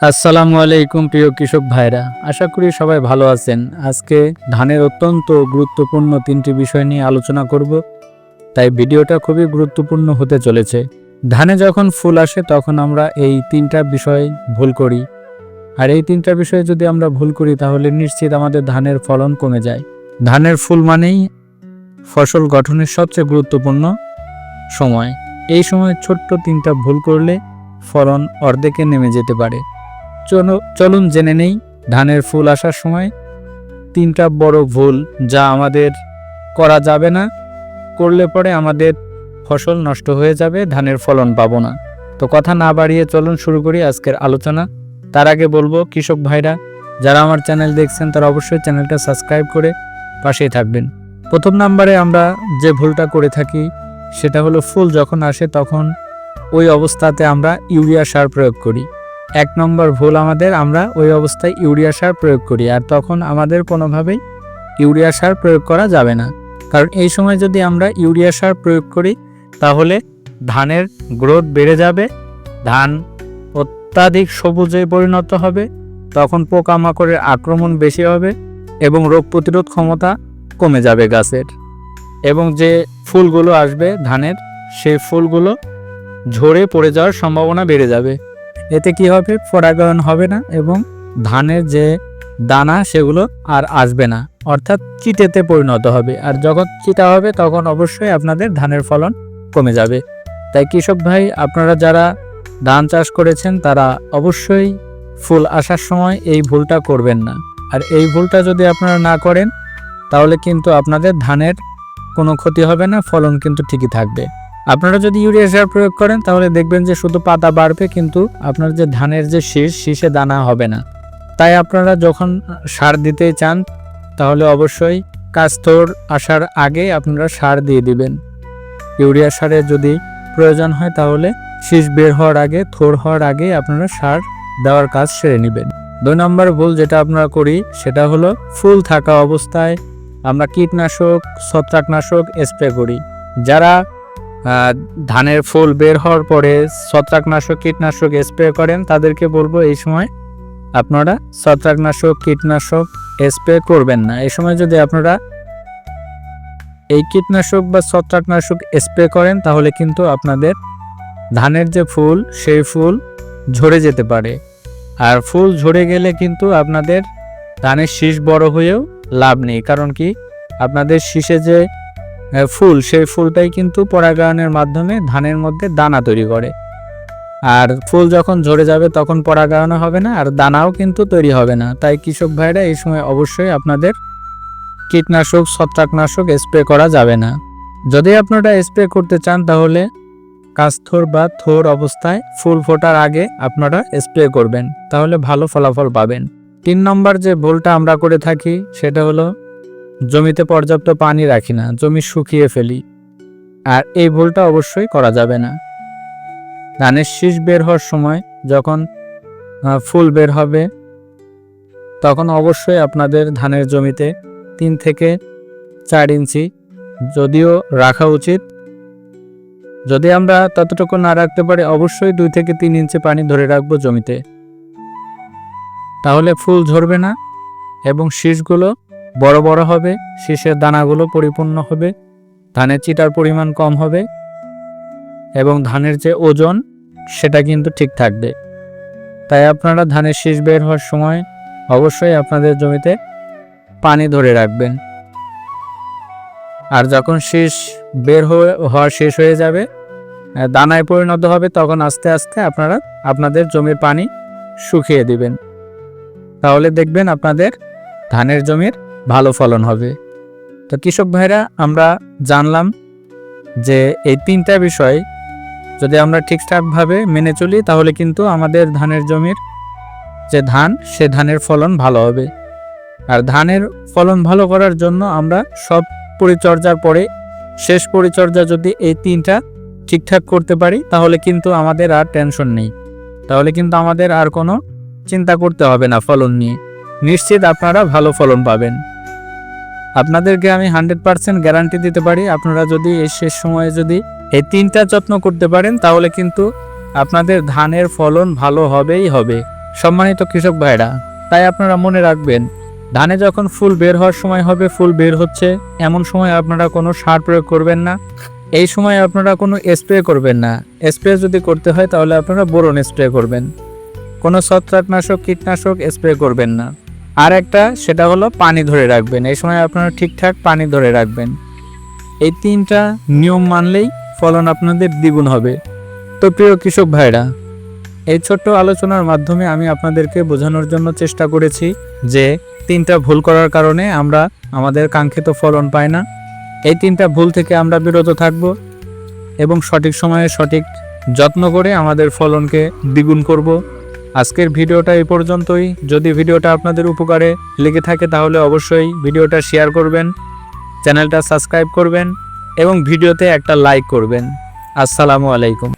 আসসালামু আলাইকুম প্রিয় কৃষক ভাইরা। আশা করি সবাই ভালো আছেন। আজকে ধানের অত্যন্ত গুরুত্বপূর্ণ তিনটি বিষয় নিয়ে আলোচনা করব। তাই ভিডিওটা খুবই গুরুত্বপূর্ণ হতে চলেছে। ধানে যখন ফুল আসে তখন আমরা এই তিনটা বিষয় ভুল করি। আর এই তিনটা বিষয়ে যদি আমরা ভুল করি তাহলে নিশ্চিত আমাদের ধানের ফলন কমে যায়। ধানের ফুল মানেই ফসল গঠনের সবচেয়ে গুরুত্বপূর্ণ সময়। এই সময় ছোট্ট তিনটা ভুল করলে ফলন অর্ধেকে নেমে যেতে পারে। চলুন জেনে নেই, ধানের ফুল আসার সময় তিনটা বড় ভুল যা আমাদের করা যাবে না। করলে পরে আমাদের ফসল নষ্ট হয়ে যাবে, ধানের ফলন পাবো না। তো কথা না বাড়িয়ে চলুন শুরু করি আজকের আলোচনা। তার আগে বলব, কৃষক ভাইরা, যারা আমার চ্যানেল দেখছেন, তারা অবশ্যই চ্যানেলটা সাবস্ক্রাইব করে পাশেই থাকবেন। প্রথম নাম্বারে আমরা যে ভুলটা করে থাকি, সেটা হলো ফুল যখন আসে তখন ওই অবস্থাতে আমরা ইউরিয়া সার প্রয়োগ করি। এক নম্বর ভুল আমাদের, আমরা ওই অবস্থায় ইউরিয়া সার প্রয়োগ করি, আর তখন আমাদের কোনোভাবেই ইউরিয়া সার প্রয়োগ করা যাবে না। কারণ এই সময় যদি আমরা ইউরিয়া সার প্রয়োগ করি, তাহলে ধানের গ্রোথ বেড়ে যাবে, ধান অত্যাধিক সবুজে পরিণত হবে, তখন পোকামাকড়ের আক্রমণ বেশি হবে এবং রোগ প্রতিরোধ ক্ষমতা কমে যাবে গাছের। এবং যে ফুলগুলো আসবে ধানের সেই ফুলগুলো ঝরে পড়ে যাওয়ার সম্ভাবনা বেড়ে যাবে। এতে কি হবে? পরাগায়ন হবে না এবং ধানের যে দানা সেগুলো আর আসবে না। অর্থাৎ চিটেতে পরিণত হবে। আর যখন চিটা হবে, তখন অবশ্যই আপনাদের ধানের ফলন কমে যাবে। তাই কৃষক ভাই, আপনারা যারা ধান চাষ করেছেন, তারা অবশ্যই ফুল আসার সময় এই ভুলটা করবেন না। আর এই ভুলটা যদি আপনারা না করেন, তাহলে কিন্তু আপনাদের ধানের কোনো ক্ষতি হবে না, ফলন কিন্তু ঠিকই থাকবে। আপনারা যদি ইউরিয়া সার প্রয়োগ করেন, তাহলে দেখবেন যে শুধু পাতা বাড়বে, কিন্তু আপনার যে ধানের যে শীষ, শীষে দানা হবে না। তাই আপনারা যখন সার দিতে চান, তাহলে অবশ্যই কাস্তর আসার আগে আপনারা সার দিয়ে দিবেন। ইউরিয়া সারের যদি প্রয়োজন হয়, তাহলে শীষ বের হওয়ার আগে থোর হওয়ার আগে আপনারা সার দেওয়ার কাজ সেরে নেবেন। দুই নম্বর ভুল যেটা আপনারা করি, সেটা হলো ফুল থাকা অবস্থায় আমরা কীটনাশক, ছত্রাকনাশক স্প্রে করি। যারা ধানের ফুল বের হওয়ার পরে ছত্রাকনাশক কীটনাশক স্প্রে করেন, তাদেরকে বলব এই সময় আপনারা ছত্রাকনাশক, কীটনাশক স্প্রে করবেন না। এই সময় যদি আপনারা এই কীটনাশক বা ছত্রাকনাশক স্প্রে করেন, তাহলে কিন্তু আপনাদের ধানের যে ফুল, সেই ফুল ঝরে যেতে পারে। আর ফুল ঝরে গেলে কিন্তু আপনাদের ধানের শীষ বড় হয়েও লাভ নেই। কারণ কি? আপনাদের শীষে যে ফুল, সেই ফুলটাই কিন্তু পরাগায়নের মাধ্যমে ধানের মধ্যে দানা তৈরি করে। আর ফুল যখন ঝরে যাবে তখন পরাগায়ন হবে না, আর দানাও কিন্তু তৈরি হবে না। তাই কৃষক ভাইরা এই সময় অবশ্যই আপনাদের কীটনাশক, ছত্রাকনাশক স্প্রে করা যাবে না। যদি আপনারা স্প্রে করতে চান তাহলে কাস্থর বা থোর অবস্থায় ফুল ফোটার আগে আপনারা স্প্রে করবেন, তাহলে ভালো ফলাফল পাবেন। তিন নম্বর যে ভুলটা আমরা করে থাকি, সেটা হলো জমিতে পর্যাপ্ত পানি রাখি না, জমি শুকিয়ে ফেলি। আর এই ভুলটা অবশ্যই করা যাবে না। ধানের শীষ বের হওয়ার সময় যখন ফুল বের হবে, তখন অবশ্যই আপনাদের ধানের জমিতে তিন থেকে চার ইঞ্চি, যদিও রাখা উচিত। যদি আমরা ততটুকু না রাখতে পারি, অবশ্যই দুই থেকে তিন ইঞ্চি পানি ধরে রাখব জমিতে। তাহলে ফুল ঝরবে না এবং শীষগুলো বড় বড় হবে, শীষের দানাগুলো পরিপূর্ণ হবে, ধানের চিটার পরিমাণ কম হবে এবং ধানের যে ওজন, সেটা কিন্তু ঠিক থাকবে। তাই আপনারা ধানের শীষ বের হওয়ার সময় অবশ্যই আপনাদের জমিতে পানি ধরে রাখবেন। আর যখন শীষ বের হয়ে হওয়া শেষ হয়ে যাবে দানায় পরিণত হবে, তখন আস্তে আস্তে আপনারা আপনাদের জমির পানি শুকিয়ে দিবেন। তাহলে দেখবেন আপনাদের ধানের জমির ভালো ফলন হবে। তো কৃষক ভাইরা, আমরা জানলাম যে এই তিনটা বিষয় যদি আমরা ঠিকঠাকভাবে মেনে চলি, তাহলে কিন্তু আমাদের ধানের জমির যে ধান, সে ধানের ফলন ভালো হবে। আর ধানের ফলন ভালো করার জন্য আমরা সব পরিচর্যার পরে শেষ পরিচর্যা যদি এই তিনটা ঠিকঠাক করতে পারি, তাহলে কিন্তু আমাদের আর টেনশন নেই। তাহলে কিন্তু আমাদের আর কোনো চিন্তা করতে হবে না ফলন নিয়ে। নিশ্চিত আপনারা ভালো ফলন পাবেন। আপনাদেরকে আমি হান্ড্রেড পার্সেন্ট গ্যারান্টি দিতে পারি। আপনারা যদি এই শেষ সময়ে যদি এই তিনটা যত্ন করতে পারেন, তাহলে কিন্তু আপনাদের ধানের ফলন ভালো হবেই হবে। সম্মানিত কৃষক ভাইরা, তাই আপনারা মনে রাখবেন, ধানে যখন ফুল বের হওয়ার সময় হবে, ফুল বের হচ্ছে, এমন সময় আপনারা কোনো সার প্রয়োগ করবেন না। এই সময় আপনারা কোনো স্প্রে করবেন না। স্প্রে যদি করতে হয়, তাহলে আপনারা বোরন স্প্রে করবেন। কোনো ছত্রাকনাশক, কীটনাশক স্প্রে করবেন না। আর একটা, সেটা হলো পানি ধরে রাখবেন। এই সময় আপনারা ঠিকঠাক পানি ধরে রাখবেন। এই তিনটা নিয়ম মানলেই ফলন আপনাদের দ্বিগুণ হবে। তো প্রিয় কৃষক ভাইরা, এই ছোট্ট আলোচনার মাধ্যমে আমি আপনাদেরকে বোঝানোর জন্য চেষ্টা করেছি যে তিনটা ভুল করার কারণে আমরা আমাদের কাঙ্ক্ষিত ফলন পাই না। এই তিনটা ভুল থেকে আমরা বিরত থাকব এবং সঠিক সময়ে সঠিক যত্ন করে আমাদের ফলনকে দ্বিগুণ করব। আজকের ভিডিওটা এই পর্যন্তই। যদি ভিডিওটা আপনাদের উপকারে লেগে থাকে তাহলে অবশ্যই ভিডিওটা শেয়ার করবেন, চ্যানেলটা সাবস্ক্রাইব করবেন এবং ভিডিওতে একটা লাইক করবেন। আসসালামু আলাইকুম।